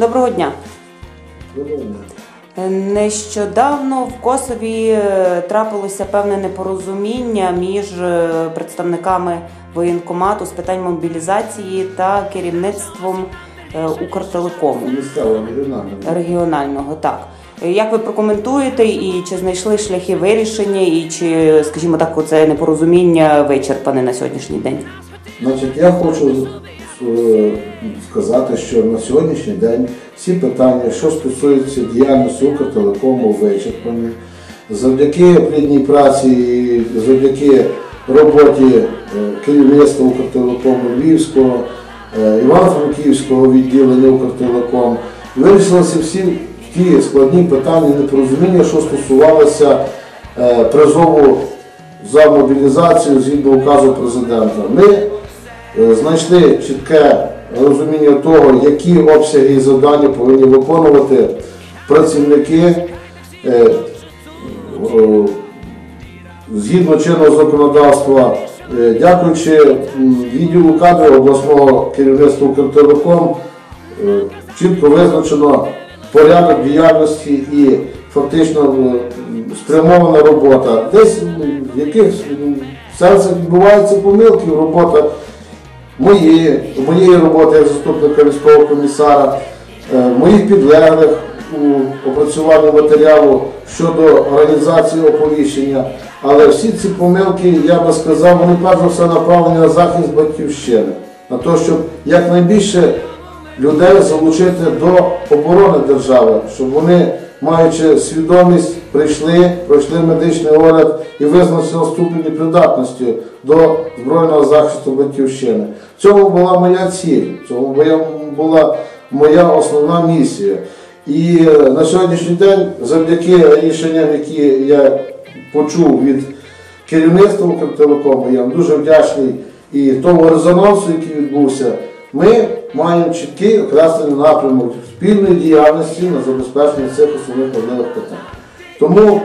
Доброго дня. Доброго дня. Е, Нещодавно в Косові е, трапилося певне непорозуміння між е, представниками воєнкомату з питань мобілізації та керівництвом Укртелекому регіональне. регіонального. Так як ви прокоментуєте, і чи знайшли шляхи вирішення, і чи, скажімо так, це непорозуміння вичерпане на сьогоднішній день? Значить, я хочу сказати, що на сьогоднішній день всі питання, що стосуються діяльності Укртелекому, вичерпані. Завдяки плідній праці завдяки роботі е, керівництва Укртелекому Львівського, е, Івано-Франківського відділення Укртелеком вирішилися всі ті складні питання непорозуміння, що стосувалося е, призову за мобілізацію згідно указу президента. Ми е, знайшли чітке розуміння того, які обсяги і завдання повинні виконувати працівники е, згідно чинного законодавства, Е, дякуючи відділу кадрів обласного керівництва Укртелеком, е, чітко визначено порядок діяльності і фактично е, спрямована робота. Десь в якихось м, сенсах відбуваються помилки, робота моєї, моєї роботи як заступника військового комісара, е, моїх підлеглих у опрацюванні матеріалу щодо організації оповіщення. Але всі ці помилки, я би сказав, вони перш за все направлені на захист батьківщини, на те, щоб якнайбільше людей залучити до оборони держави, щоб вони, маючи свідомість, прийшли, пройшли медичний огляд і визначили ступені придатності до збройного захисту батьківщини. В цьому була моя ціль, в цьому була моя основна місія. І е, на сьогоднішній день, завдяки рішенням, які я почув від керівництва Укртелекому, я вам дуже вдячний і тому резонансу, який відбувся, ми маємо чіткий окреслений напрямок спільної діяльності на забезпечення цих основних важливих питань. Тому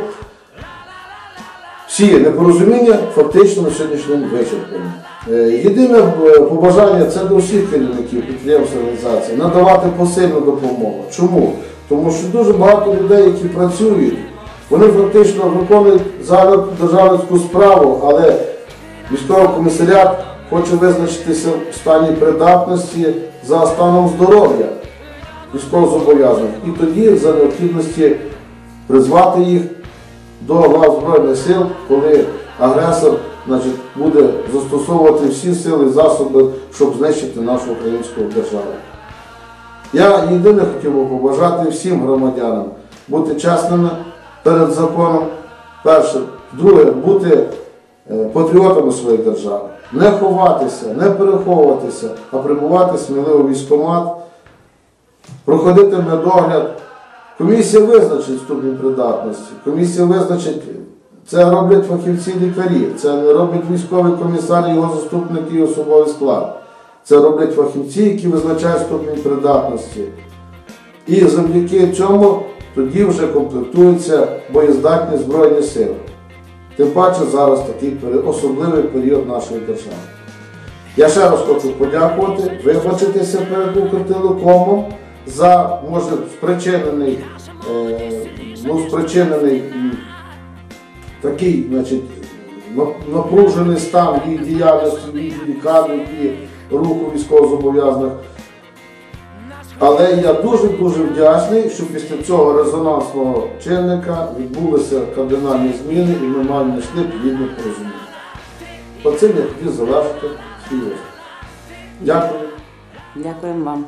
всі непорозуміння фактично на сьогоднішній вичерпані. Е, Єдине е, побажання це до всіх керівників підприємств організацій надавати посильну допомогу. Чому? Тому що дуже багато людей, які працюють, вони фактично виконують зараз державницьку справу, але військовий комісаріат хоче визначитися в стані придатності за станом здоров'я військовозобов'язаних. І тоді за необхідності призвати їх до лав Збройних сил, коли агресор значить, буде застосовувати всі сили і засоби, щоб знищити нашу українську державу. Я єдине хотів би побажати всім громадянам бути чесними перед законом. Перше, друге, бути е, патріотами своєї держави, не ховатися, не переховуватися, а прибувати сміливо в військкомат, проходити медогляд. Комісія визначить ступінь придатності. Комісія визначить, це роблять фахівці лікарі, це не роблять військовий комісар, його заступники і особовий склад. Це роблять фахівці, які визначають ступінь придатності. І завдяки цьому тоді вже комплектуються боєздатні Збройні сили. Тим паче зараз такий особливий період нашої держави. Я ще раз хочу подякувати, вибачитися перед Укртелекомом за, може, спричинений, е, ну, спричинений такий, значить, напружений стан їх діяльності, їх кадрів і руху військовозобов'язаних. Але я дуже-дуже вдячний, що після цього резонансного чинника відбулися кардинальні зміни і ми маємо знайшли плідне порозуміння. Оцим я хотів завершити свій виступ. Дякую. Дякуємо вам.